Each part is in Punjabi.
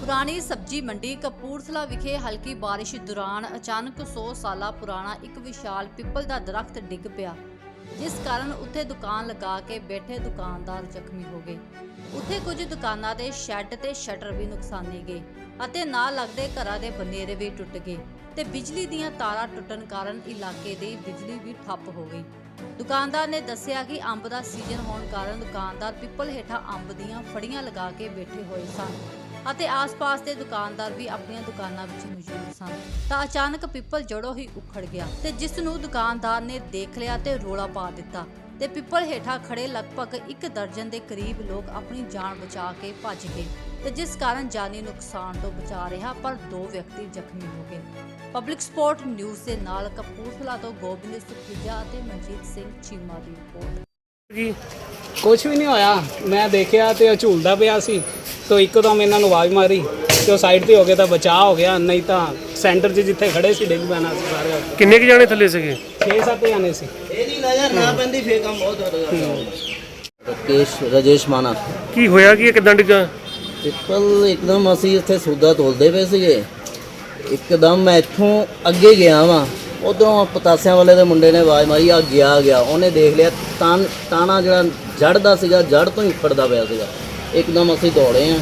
ਪੁਰਾਣੀ ਸਬਜੀ ਮੰਡੀ ਕਪੂਰਥਲਾ ਵਿਖੇ ਹਲਕੀ ਬਾਰਿਸ਼ ਦੌਰਾਨ ਅਚਾਨਕ 100 ਸਾਲਾ ਪੁਰਾਣਾ ਇੱਕ ਵਿਸ਼ਾਲ ਪਿੱਪਲ ਦਾ ਦਰਖਤ ਡਿੱਗ ਪਿਆ। ਜਿਸ ਕਾਰਨ ਉੱਥੇ ਦੁਕਾਨ ਲਗਾ ਕੇ ਬੈਠੇ ਦੁਕਾਨਦਾਰ ਜ਼ਖਮੀ ਹੋ ਗਏ। ਉੱਥੇ ਕੁਝ ਦੁਕਾਨਾਂ ਦੇ ਸ਼ੈੱਡ ਤੇ ਸ਼ਟਰ ਵੀ ਨੁਕਸਾਨੇ ਗਏ ਅਤੇ ਨਾਲ ਲੱਗਦੇ ਘਰਾਂ ਦੇ ਬਨੇਰੇ ਵੀ ਟੁੱਟ ਗਏ ਤੇ ਬਿਜਲੀ ਦੀਆਂ ਤਾਰਾਂ ਟੁੱਟਣ ਕਾਰਨ ਇਲਾਕੇ ਦੀ ਬਿਜਲੀ ਵੀ ਠੱਪ ਹੋ ਗਈ। ਦੁਕਾਨਦਾਰ ਨੇ ਦੱਸਿਆ ਕਿ ਅੰਬ ਦਾ ਸੀਜ਼ਨ ਹੋਣ ਕਾਰਨ ਦੁਕਾਨਦਾਰ ਪਿੱਪਲ ਹੇਠਾਂ ਅੰਬ ਦੀਆਂ ਫੜੀਆਂ ਲਗਾ ਕੇ ਬੈਠੇ ਹੋਏ ਸਨ। ਅਤੇ ਆਸ-ਪਾਸ ਦੇ ਦੁਕਾਨਦਾਰ ਵੀ ਆਪਣੀਆਂ ਦੁਕਾਨਾਂ ਵਿੱਚ ਮੌਜੂਦ ਸਨ। ਤਾਂ ਅਚਾਨਕ ਪਿੱਪਲ ਜੜੋਂ ਹੀ ਉਖੜ ਗਿਆ ਤੇ ਜਿਸ ਨੂੰ ਦੁਕਾਨਦਾਰ ਨੇ ਦੇਖ ਲਿਆ ਤੇ ਰੋਲਾ ਪਾ ਦਿੱਤਾ। ਤੇ ਪਿੱਪਲ ਹੇਠਾਂ ਖੜੇ ਲਗਭਗ ਇੱਕ ਦਰਜਨ ਦੇ ਕਰੀਬ ਲੋਕ ਆਪਣੀ ਜਾਨ ਬਚਾ ਕੇ ਭੱਜ ਗਏ ਤੇ ਜਿਸ ਕਾਰਨ ਜਾਨੀ ਨੁਕਸਾਨ ਤੋਂ ਬਚਾ ਰਿਹਾ, ਪਰ ਦੋ ਵਿਅਕਤੀ ਜ਼ਖਮੀ ਹੋ ਗਏ। ਪਬਲਿਕ ਸਪੋਰਟ ਨਿਊਜ਼ ਦੇ ਨਾਲ ਕਪੂਰਥਲਾ ਤੋਂ ਗੋਬਿੰਦ ਸੁਖੀਜਾ ਅਤੇ ਮਨਜੀਤ ਸਿੰਘ ਚੀਮਾ ਦੀ ਰਿਪੋਰਟ। ਜੀ ਕੁਝ ਵੀ ਨਹੀਂ ਹੋਇਆ। ਮੈਂ ਦੇਖਿਆ ਤੇ ਉਹ ਝੂਲਦਾ ਪਿਆ ਸੀ। ਤੋ ਇੱਕਦਮ ਇਹਨਾਂ ਨੂੰ ਆਵਾਜ਼ ਮਾਰੀ। ਤੇ ਉਹ ਸਾਈਡ ਤੇ ਹੋ ਗਿਆ ਤਾਂ ਬਚਾਅ ਹੋ ਗਿਆ। ਨਹੀਂ ਤਾਂ ਸੈਂਟਰ 'ਚ ਜਿੱਥੇ ਖੜੇ ਸੀ ਡਿੱਗ ਪੈਣਾ ਸੀ ਸਾਰੇ। ਕਿੰਨੇ ਕੁ ਜਾਣੇ ਥੱਲੇ ਸੀਗੇ? 6-7 ਜਾਣੇ ਸੀ। ਇਹਦੀ ਨਜ਼ਰ ਨਾ ਪੈਂਦੀ ਫੇਰ ਕੰਮ ਬਹੁਤ ਹੋ। ਰਕੇਸ਼ ਰਜੇਸ਼ ਮਾਨਾ। ਕੀ ਹੋਇਆ ਕੀ ਇਹ ਕਿਦਾਂ ਡਿੱਗਾ? ਪਿੱਪਲ ਇੱਕਦਮ ਅਸੀਂ ਇੱਥੇ ਸੌਦਾ ਤੋਲਦੇ ਪਏ ਸੀਗੇ। ਇੱਕਦਮ ਮੈਂ ਇੱਥੋਂ ਅੱਗੇ ਗਿਆ ਵਾਂ। ਉਧਰੋਂ ਪਤਾਸਿਆਂ ਵਾਲੇ ਦੇ ਮੁੰਡੇ ਨੇ ਆਵਾਜ਼ ਮਾਰੀ ਆ ਗਿਆ ਗਿਆ। ਉਹਨੇ ਦੇਖ ਲਿਆ ਤਾਂ ਤਾਣਾ ਜਿਹੜਾ ਜੜਦਾ ਸੀਗਾ ਜੜ ਤੋਂ ਹੀ ਉੱਪੜਦਾ ਪਿਆ ਸੀਗਾ। ਇੱਕਦਮ ਅਸੀਂ ਦੌੜੇ ਆ।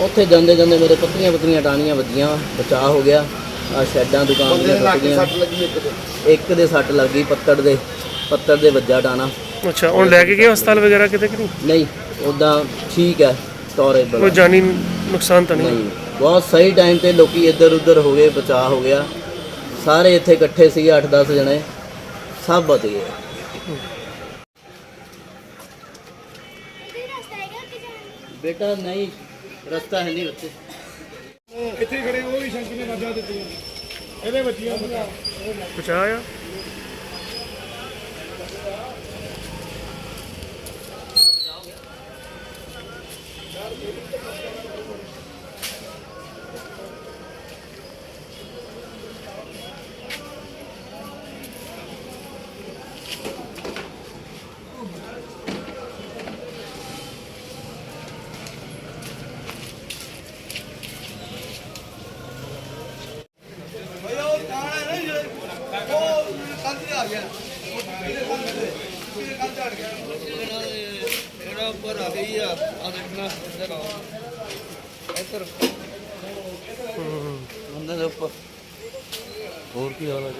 ਉੱਥੇ ਜਾਂਦੇ ਜਾਂਦੇ ਮੇਰੇ ਪੱਤਰੀਆਂ ਪੱਤਰੀਆਂ ਟਾਣੀਆਂ ਵੱਜੀਆਂ ਬਚਾਅ ਹੋ ਗਿਆ। ਆ ਸ਼ੈੱਡਾਂ ਦੁਕਾਨ ਦੀਆਂ ਟੁੱਟ ਗਈਆਂ ਇੱਕ ਦੇ। ਸੱਟ ਲੱਗ ਗਈ ਪੱਤੜ ਦੇ। ਪੱਤੜ ਦੇ ਵੱਜਾ ਟਾਣਾ ਅੱਛਾ ਹੁਣ ਲੈ ਕੇ ਗਏ ਹਸਪਤਾਲ ਵਗੈਰਾ ਕਿਤੇ ਕਿ ਨਹੀਂ? ਨਹੀਂ ਉਦਾਂ ਠੀਕ ਹੈ ਟੋਰੇਬਲ ਕੋਈ ਜਾਨੀ ਨੁਕਸਾਨ ਤਾਂ ਨਹੀਂ? ਨਹੀਂ। ਬਹੁਤ ਸਹੀ ਟਾਈਮ ਤੇ ਲੋਕੀ ਇੱਧਰ ਉੱਧਰ ਹੋ ਗਏ ਬਚਾਅ ਹੋ ਗਿਆ। ਸਾਰੇ ਇੱਥੇ ਇਕੱਠੇ ਸੀਗੇ 8-10 ਜਣੇ। ਸਭ ਬਚ ਗਏ ਬੇਟਾ ਨਹੀਂ ਰਸਤਾ ਹੈ ਨਹੀਂ ਉੱਥੇ। ਇੱਥੇ ਖੜੇ ਉਹ ਵੀ ਸ਼ੰਕੀ ਨੇ ਵਾਜਾਂ ਦਿੱਤੀਆਂ। ਇਹਦੇ ਬੱਚੀਆਂ ਬਚਾਇਆ ਜਿਹੜਾ ਉੱਪਰ ਆ ਗਈ ਆ ਆ ਦੇਖਣਾ ਇੱਧਰ ਆ ਇੱਧਰ ਬੰਦੇ ਦੇ ਉੱਪਰ। ਹੋਰ ਕੀ ਹਾਲ ਹੈ